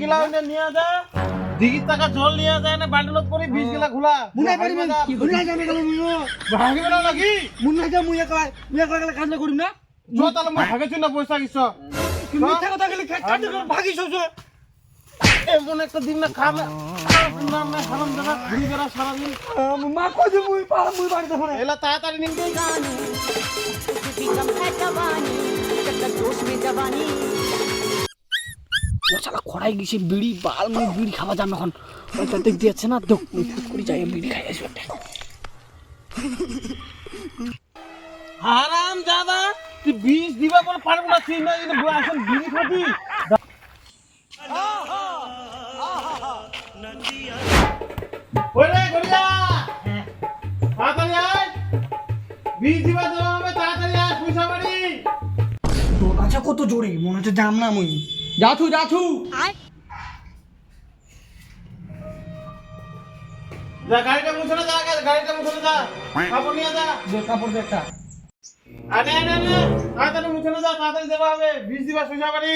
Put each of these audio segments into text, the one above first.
গিলা নিয়ে জল নিয়ে যায় না বান্ডলত করে বিশ গিলা খোলা মুন্না পারি মুন্না জানে গেল গেলে কাজ করিম না জো তালে মই ভাগে চুনা পয়সা গিছ কি মিথ্যা কথা গেলে কাজ করে ভাগি ছছ দিন না খাবে নাম না খালাম দাদা ঘুরি গেলা সারা দিন মা কই যে মুই পার মুই বাড়ি তাড়াতাড়ি জোশ মে জবানি ও শালা খড়াই গেছে, বিড়ি বাল মুই বিড়ি খাওয়া যাম এখন। দিয়েছে না তো করে যাই, বিড়ি খাই, আসবে হারাম দাদা তুই বিষ দিবা বলে পারব না তুই না বিড়ি খাবি। কত জোরে? মনে হচ্ছে জাম না মুই। যাছু যাছু যা গাড়িটা মুছে না যা আগে, গাড়িটা মুছে না যা কাপড় নিয়ে যা যে কাপড় দে একটা আরে আরে আরে তাড়াতাড়ি মুছে না যা তাড়াতাড়ি দেওয়া হবে বিষ দিবা পয়সা বাড়ি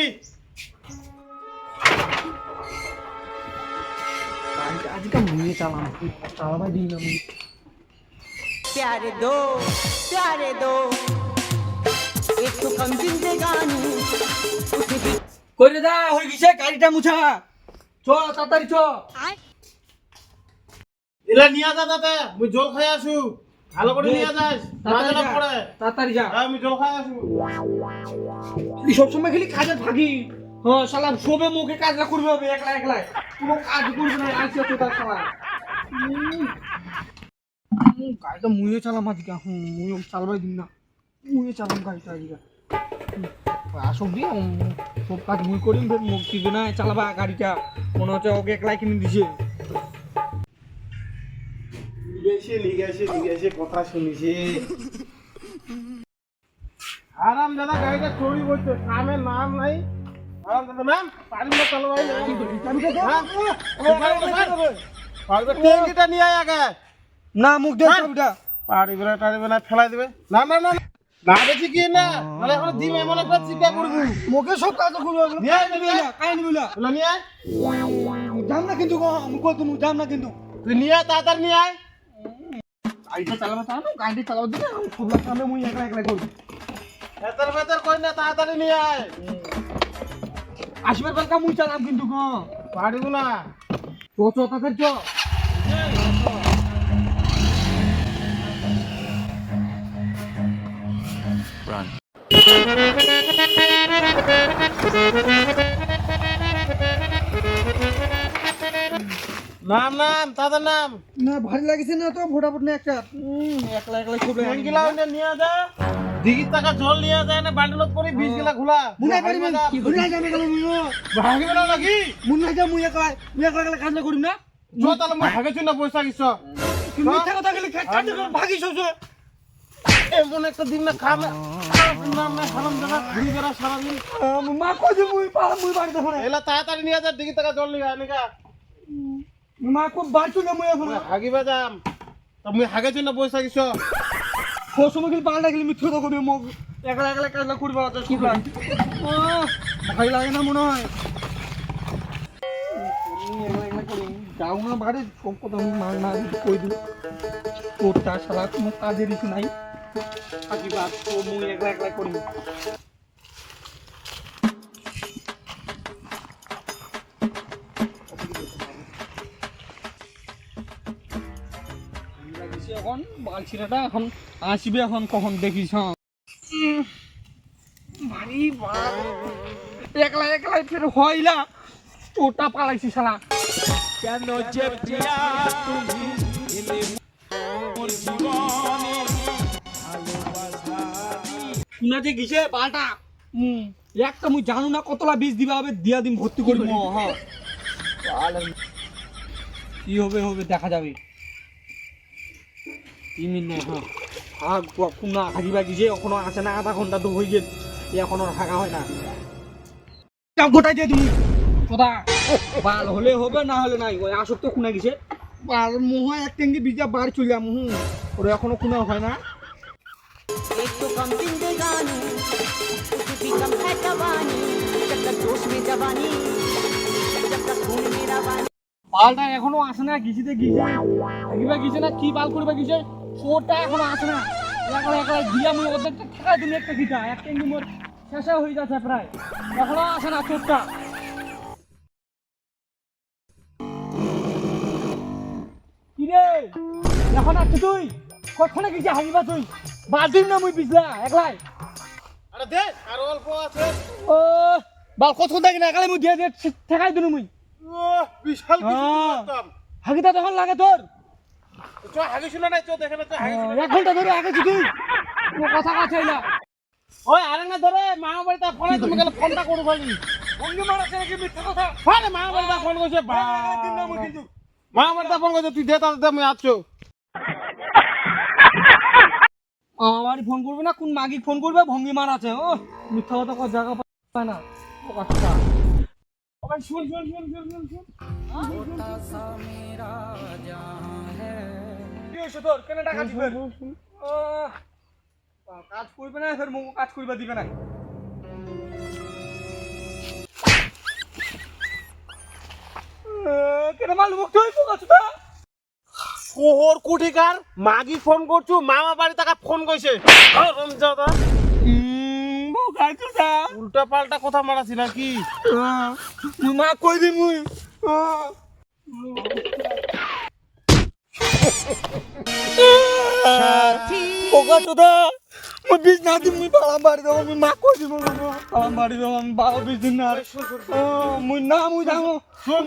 গাড়িটা আজকে মুই চালাম চালাবাই দিই না মুই प्यारे दो प्यारे दो एक तो कम जिंदगानी उसे भी কইরে দা হই গেছে গাড়িটা মুছা। চ তাড়াতাড়ি চ। এলা নিয়ে যা তাতে মুই জল খাই আসু। ভালো করে নিয়ে যাস তাড়াতাড়ি পড়ে তাড়াতাড়ি যা। হ্যাঁ, আমি জল খাই আসু। তুই সবসময় খালি কাজে ভাগি হ্যাঁ শালা শোবে মুখে কাজটা করবে হবে একলা একলা। কোনো কাজ করবে না আসছে তো তার উম, গাড়িটা মুয়ে চালাম আজকে হুম মুয়ে চালবাই দিন না। মুয়ে চালাম গাড়িটা আজকে। আসুক দি উম, সব কাজ মুই করিম ফের মুখ দিবে না চালাবা গাড়িটা। মনে হচ্ছে ওকে একলাই কিনে দিছে। লিগেছে লিগেছে লিগেছে কথা শুনিছে। আরাম দাদা গাড়িটা চুরি করছে কামের নাম নাই। আরাম দাদা ম্যাম পারি না চালবাই হ্যাঁ? পারবে ট্যাঙ্কিটা নিয়ে আয় আগে। না মুখ দে। ছবিটা পারিবে না টারিবে না ফেলাই দিবে। না না না। না। কি না? এখন দিম এমন একটা চিন্তা করব। মুখে সব কাজ করবে নিয়ে আয়, নিয়ে আয়। কাই নিবিলা এগুলো নিয়ে আয়। না কিন্তু না কিন্তু। তুই নিয়ে আয় তাড়াতাড়ি নিয়ে আয়। গাড়িটা চালাবো চালাবো গাড়িটা চালাবো দিলে আমি সব কামে মুই একলা একলা করব। ভেতর ভেতর কই না তাড়াতাড়ি নিয়ে আয়। আসবে বেলকা মুই চালাম কিন্তু গো। পারিব না। তো তো তাদের চ নাম নাম তাদের নাম। না ভারী লাগিছে না তো ফটাফট না একটা। একলা একলা ট্যাঙ্কিলা ওইটা নিয়ে যা। দিঘির টাকা জল নিয়ে যায় না বান্ডলত করে বিশ গেলা খোলা মুন্নাই পারিবেন মুন্নাই জানে গেল মুই ভাগিবে না নাকি? মুন্নাই যা করিম না। তাহলে মই ভাগেছি না পয়সা মিথ্যা কথা গেলে এমন একটা দিন না খাবে। নাম হারাম দাদা ঘুরি বেড়া সারাদিন। মা কই যে মুই পালা মুই ফোনে এলা তাড়াতাড়ি নিয়ে যা টাকা জল নিয়ে মা কো বাড়ছু না মুই এখন। হাগিবে যাম। তো মুই হাগেছি না পয়সা কিস ও সময় গেলে পাল্টা গেলে মিথ্যা মুখ একলা একলা কাজ করবে কি ভয় লাগে না মনে হয়। যাও না বাড়ি সব কথা মার না কই দিই সারা কোনো কাজের ইস্যু একলা একলা করি এখন আসবে এখন। কখন দেখিস ভারী একলা একলাই ফের হইলা তোটা পালাইছি শালা কেন যে প্রিয়া তুমি? শুনাতে গেছে হুম। একটা মুই জানো না কতলা বীজ দিবা হবে দিয়া দিন ভর্তি করি। হ্যাঁ। কি হবে হবে দেখা যাবে। মিনিট নাই হ্যাঁ। গেছে এখনও আসে না আধা ঘণ্টা তো হয়ে গেল এখনও হাগা হয় না। গোটাই দিয়ে তুমি? কোথা বাল হলে হবে না হলে নাই। ওই আসক তো খুনা গেছে আর মোহ এক টেঙ্গি বিজা বার চলিয়া মুহু ওরে এখনও খুনা হয় না? एक तो कम जिंदगानी उसे भी कम है जवानी चक्कर जोश में जवानी বালটা এখনো আসে না গিসিতে গিসে থাকিবা গিসে না কি বাল করবে গিসে চোরটা এখনো আসে না একলা একলা দিয়া মুই অর্ধেকটা ঠেকাই দিলে একটা গিটা একটা কিন্তু মোর শেষে হয়ে যাচ্ছে প্রায় এখনো আসে না চোরটা কি রে এখন আসছে তুই কখনো গিয়ে হারিবা তুই বালতিম না মুই পিছলা একলাই। আরে দে আর অল্প আছে। ও বাল কত দেখি না একলাই মুই দিয়ে দিয়ে ঠেকাই দিলু মুই। ও বিশাল কিছু হ্যাঁ। করতাম। হাগিটা তখন লাগে তোর। চ হাগি শুনে নাই চ দেখে না চ হাগি এক ঘণ্টা ধরে আগে তুই। ও কথা কাছে না ওই আরে না ধরে মা বাড়িতে ফোনে তুমি গেলে ফোনটা করু ভাই অন্য মারাছে নাকি মিথ্যা কথা? আরে মা বাড়িতে ফোন করছে বা দিন না মুই কিন্তু মা বাড়িতে ফোন করছে তুই দে তাতে আমি আসছো। আমার ফোন করবে না? কোন মাগি ফোন করবে? ভঙ্গি মার আছে, ও। মিথ্যা কথা কর জায়গা পায় না। ও কথা শুন শুন শুন শুন শুন শুন। তোর? কেন টাকা দিবে কাজ করবে না ফের মুখ কাজ করবে দিবে না। কেন মাল মুখ তুই পোকাছ তো শহর কুঠিকার মাগি ফোন করছু মামা বাড়ি তাকে ফোন করছে রমজাদা। উল্টা পাল্টা কথা মারাছি নাকি? মা কই দি মুই? মুই বাড়ি দেবো মুই মা দিব দিন মুই না মুই যাব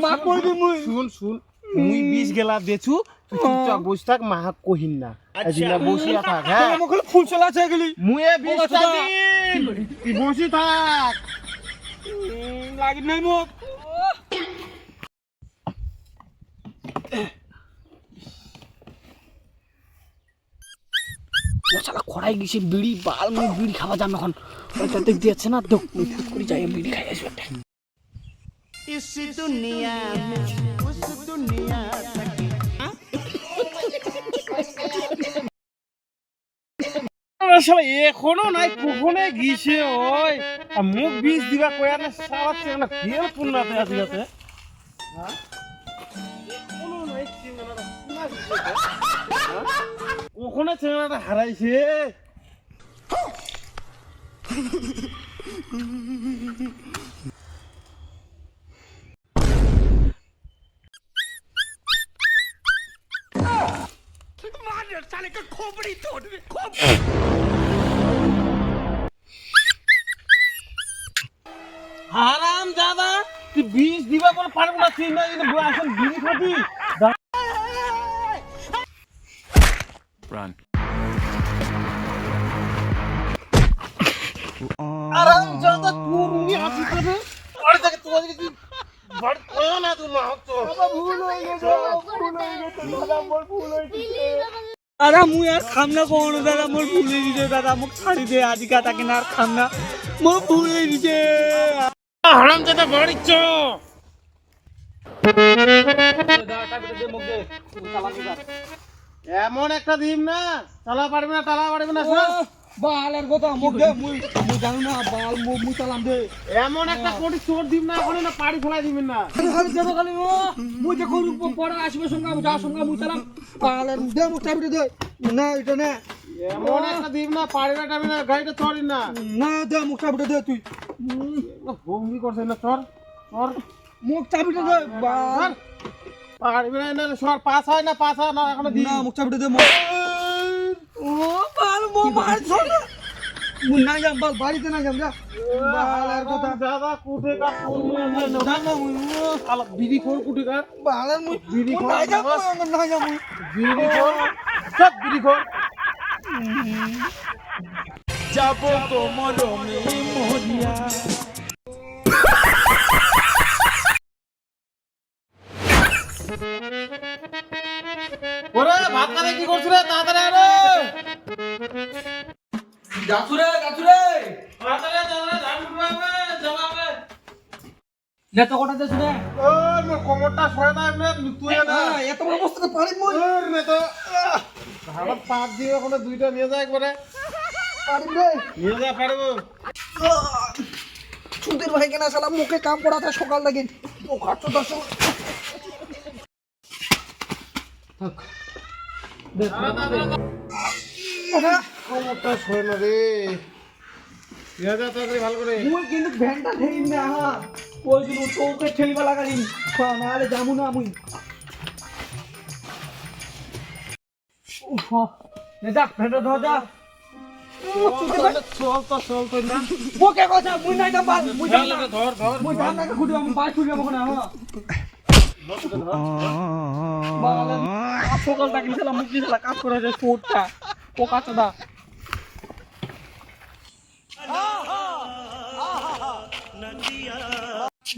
মা কই দি মুই? শুন শুন। মুই বিষ গেলা দেছু তুই চুপচাপ বসে থাক মাহাক কহিন না। আজিনা বসিয়া থাক হ্যাঁ? আমার ফুল চলা আছে গেলি মুয়ে বিষ পোকা তুই বসি থাক। লাগি নাই মোক ও খড়াই গেছে বিড়ি বাল মুই বিড়ি খাওয়া যাম এখন। ওইটা দেখ দিয়েছে না দেখ মুই ফুট করে যাই বিড়ি খাই আসবে এখনও নাই কখনে গিয়েছে ওই। আর মুখ বিষ দিবা কয়ানে সারা চেংনা ফেল পুন্নাতে হ্যাঁ এখনও নাই চেংনাটা পুনা গিয়েছে হ্যাঁ কখনে চেংনাটা হারাইছে হারাম দাদা তুই বিষ দিবা বলে পারব না তুই না কিন্তু আসল বিড়ি খাবি। আরাম দাদা তুই রুমি আসি করে আরে দেখে তুই আজকে তুই বড় কয়ো না তুই না হতো দাদা মুই আর খামনা দাদা মোর ভুল হয়ে গেছে দাদা মোক ছাড়ি দে আজিকা তাকে না আর খামনা মোর ভুল হয়ে গেছে। হারাম দাদা এমন একটা দিন না চালা পারবি না টালা পারবি না শোন। বালের কথা মোক দে মুই মুই জানো না বাল মুই চালাম দে। এমন একটা কোটি চোর দিম না এখন না পাড়ি ফেলাই দিবি না। খালি দেবো খালি ও। মুই যে করু পড়া আসবে সঙ্গে আমি যাওয়ার সঙ্গে মুই চালাম। বালের দে চাবিটা দে। না এটা না। এমন একটা দিম না পাড়ি না টাবি না গাড়িটা চড়ি না। না দে মোক চাবিটা দে তুই। ভঙ্গি করছে না চর চর মোক চাবিটা দে বাল। পারবি না সর পাস হয় না পাস হয় না এখনও দিন না মোক চাবিটা দে মোক ও ছড় মুই না যাম বাল বাড়িতে না যাম যা। বালের কথা। দাদা কুটে কার জানো মুই আলা বিড়ি খোর কুটে কার বালের মুই বিড়ি মুই না যাম না যাম বিড়ি খোর। সব বিড়ি খোর। যাব তোমার মরিয়া। ওরে ভাত কি করছিস রে? তাড়াতাড়ি আরে ধান উঠবে জমাবে নে তো কটা যাচ্ছু ও মোর কোমরটা সরে না এমনি তুই না এত বড় বস্তাতে পারি মুই ওর নে তো ভালো পাক দিয়ে ওখানে দুইটা নিয়ে যায় একবারে। নিয়ে যা পারব। ভাই কেনা শালা মুখে কাম করাতে সকাল থেকে। পোকা চোদা সব কোমরটা সয় না রে। যা তাড়াতাড়ি ভালো করে। মুই কিন্তু ভ্যানটা ঠেলি না হ্যাঁ। ওই জন্য তোকে ঠেলিবা লাগালি নাহলে যাব না মুই। যা, ভ্যানটা ধর, যা। না। আমি না হ্যাঁ। পোকা চোদা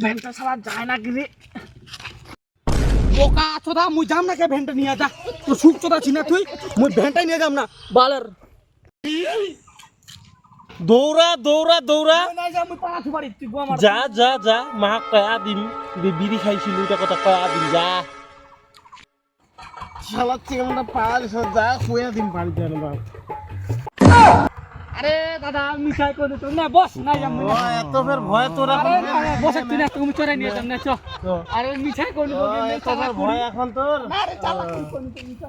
ভ্যানটা শালা যায় না গিরে। পোকা চোদা মুই যাম না কে ভ্যানটা নিয়ে যা। তো সুখ চোদা ছিনা তুই মুই ভ্যানটাই নিয়ে যাম না। বালের। দৌড়া দৌড়া দৌড়া। তুই যা যা যা। মাক কয়া দিম বিড়ি খাইছিল এটা কথা কয়া দিম যা। শালা চিকেনটা পাল যা কয়া দিম বাড়ি জানো বাপ। আরে দাদা মিঠাই করে তো না বস নাই যাম না। এত ফের ভয় তোরা না, না, বসে তুই না তুমি চড়াই নিয়ে যাম না চ। তো, আরে মিঠাই করলি ও, ভয় এখন তোর। আরে চালা কি করলি তুমি চ